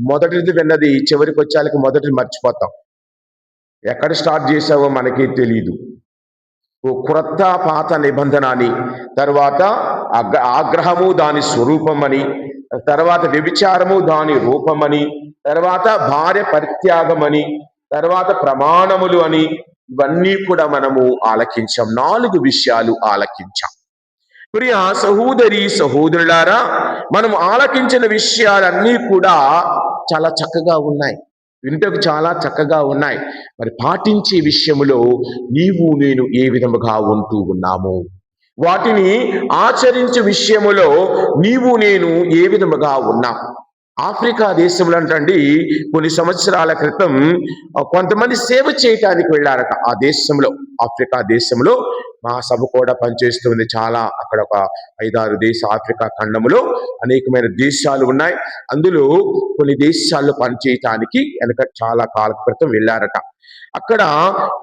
మొదటిది విన్నది చివరికి వచ్చేళ్ళకి మొదటిది మర్చిపోతాం. ఎక్కడ స్టార్ట్ చేసావో మనకి తెలియదు ఓ క్రొత్త పాత నిబంధన అని తర్వాత ఆగ్రహము దాని స్వరూపమని తర్వాత వ్యభిచారము దాని రూపమని తర్వాత భార్య పరిత్యాగమని తర్వాత ప్రమాణములు అని ఇవన్నీ కూడా మనము ఆలకించాం. నాలుగు విషయాలు ఆలకించాం. ప్రియ సహోదరి సహోదరులారా మనం ఆలకించిన విషయాలన్నీ కూడా చాలా చక్కగా ఉన్నాయి. వింటకు చాలా చక్కగా ఉన్నాయి. మరి పాటించే విషయములో నీవు నేను ఏ విధముగా ఉంటూ ఉన్నాము? వాటిని ఆచరించే విషయములో నీవు నేను ఏ విధముగా ఉన్నాం ఆఫ్రికా దేశంలో అంటండి కొన్ని సంవత్సరాల క్రితం కొంతమంది సేవ చేయటానికి వెళ్ళారట. ఆ దేశంలో ఆఫ్రికా దేశంలో మా సభ కూడా పనిచేస్తుంది. చాలా అక్కడ ఒక ఐదారు దేశ ఆఫ్రికా ఖండములో అనేకమైన దేశాలు ఉన్నాయి. అందులో కొన్ని దేశాల్లో పనిచేయటానికి వెనక చాలా కాల క్రితం వెళ్ళారట. అక్కడ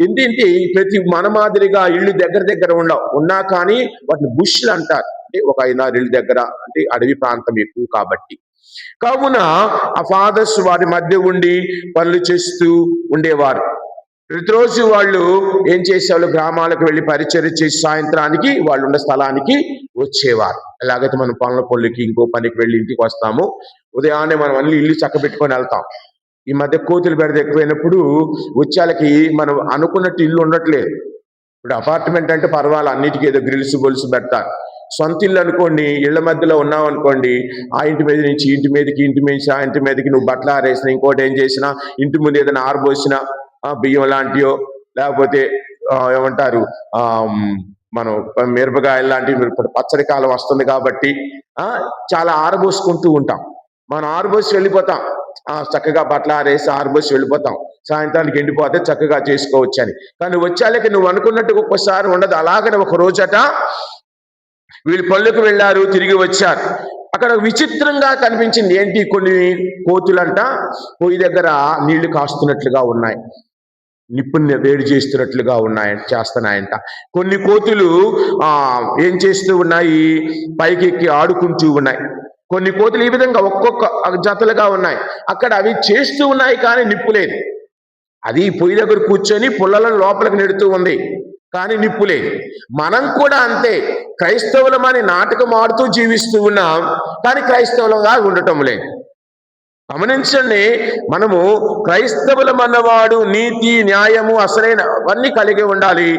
ఏంటంటే ప్రతి మన మాదిరిగా ఇళ్ళు దగ్గర దగ్గర ఉండవు ఉన్నా కానీ వాటిని బుష్లు అంటారు. అంటే ఒక ఐదారు ఇళ్ళ దగ్గర అంటే అడవి ప్రాంతం ఎక్కువ కాబట్టి. కావున ఆ ఫాదర్స్ వారి మధ్య ఉండి పనులు చేస్తూ ఉండేవారు. ప్రతిరోజు వాళ్ళు ఏం చేసేవాళ్ళు? గ్రామాలకు వెళ్ళి పరిచయం చేసి సాయంత్రానికి వాళ్ళు ఉన్న స్థలానికి వచ్చేవారు. ఎలాగైతే మనం పనుల పనులకి ఇంకో పనికి వెళ్ళి ఇంటికి వస్తాము ఉదయాన్నే మనం అన్ని ఇల్లు చక్క పెట్టుకొని వెళ్తాం. ఈ మధ్య కోతులు బెడద ఎక్కువైనప్పుడు వచ్చేళ్ళకి మనం అనుకున్నట్టు ఇల్లు ఉండట్లేదు. ఇప్పుడు అపార్ట్మెంట్ అంటే పర్వాలేదు. అన్నిటికీ ఏదో గ్రిల్స్ గొలుసు పెడతారు. సొంత ఇల్లు అనుకోండి ఇళ్ళ మధ్యలో ఉన్నావు అనుకోండి ఆ ఇంటి మీద నుంచి ఇంటి మీదకి ఇంటి మీద ఆ ఇంటి మీదకి నువ్వు బట్టలు ఆరేసినా ఇంకోటి ఏం చేసినా ఇంటి ముందు ఏదైనా ఆరబోసినా బియ్యం లాంటియో లేకపోతే ఏమంటారు మనం మిరపకాయలు లాంటివి ఇప్పుడు పచ్చడి కాలం వస్తుంది కాబట్టి ఆ చాలా ఆరబోసుకుంటూ ఉంటాం. మనం ఆరబోసి వెళ్ళిపోతాం. ఆ చక్కగా బట్టలు ఆరేసి ఆరబోసి వెళ్ళిపోతాం. సాయంత్రానికి ఎండిపోతే చక్కగా చేసుకోవచ్చు అని కానీ వచ్చాలకి నువ్వు అనుకున్నట్టు ఒక్కోసారి ఉండదు. అలాగనే ఒక రోజట వీళ్ళు పళ్ళుకు వెళ్ళారు తిరిగి వచ్చారు. అక్కడ విచిత్రంగా కనిపించింది. ఏంటి? కొన్ని కోతులంట పొయ్యి దగ్గర నీళ్ళు కాస్తున్నట్లుగా ఉన్నాయి. నిప్పుని వేడి చేస్తున్నట్లుగా ఉన్నాయి చేస్తున్నాయంట. కొన్ని కోతులు ఆ ఏం చేస్తూ ఉన్నాయి? పైకి ఎక్కి ఆడుకుంటూ ఉన్నాయి. కొన్ని కోతులు ఈ విధంగా ఒక్కొక్క జతలుగా ఉన్నాయి. అక్కడ అవి చేస్తూ ఉన్నాయి కానీ నిప్పు లేదు. అది పొయ్యి దగ్గర కూర్చొని పుల్లలను లోపలికి నెడుతూ ఉంది. కానీ నిప్పు లేదు. మనం కూడా అంతే. క్రైస్తవులమని నాటకం ఆడుతూ జీవిస్తూ ఉన్నాం కానీ క్రైస్తవులంగా ఉండటం లేదు గమనించండి మనము క్రైస్తవులం అన్నవాడు నీతి న్యాయము అసలైన అవన్నీ కలిగి ఉండాలి.